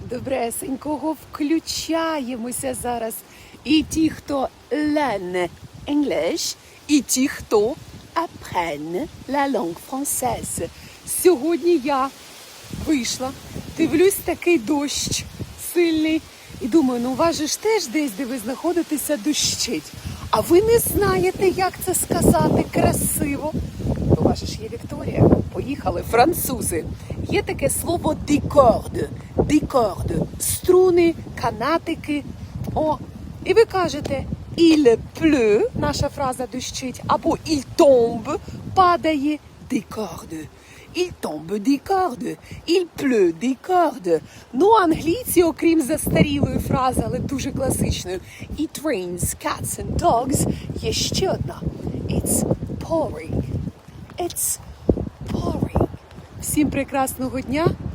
добресенького включаємося зараз. І ті, хто learn English, і ті, хто apprenne la langue française. Сьогодні я вийшла, дивлюсь такий дощ сильний. І думаю, ну у теж десь, де ви знаходитеся, дощить. А ви не знаєте, як це сказати красиво. Вас же ж є Вікторія. Поїхали, французи. Є таке слово декорд. Декорд. Струни, канатики. О, і ви кажете il pleut, наша фраза дощить, або il tombe, падає декорд. Il tombe des cordes, il pleut des cordes. Ну, англійці, окрім застарілої фрази, але дуже класичної. It rains cats and dogs. Є ще одна. It's pouring. It's pouring. Всім прекрасного дня.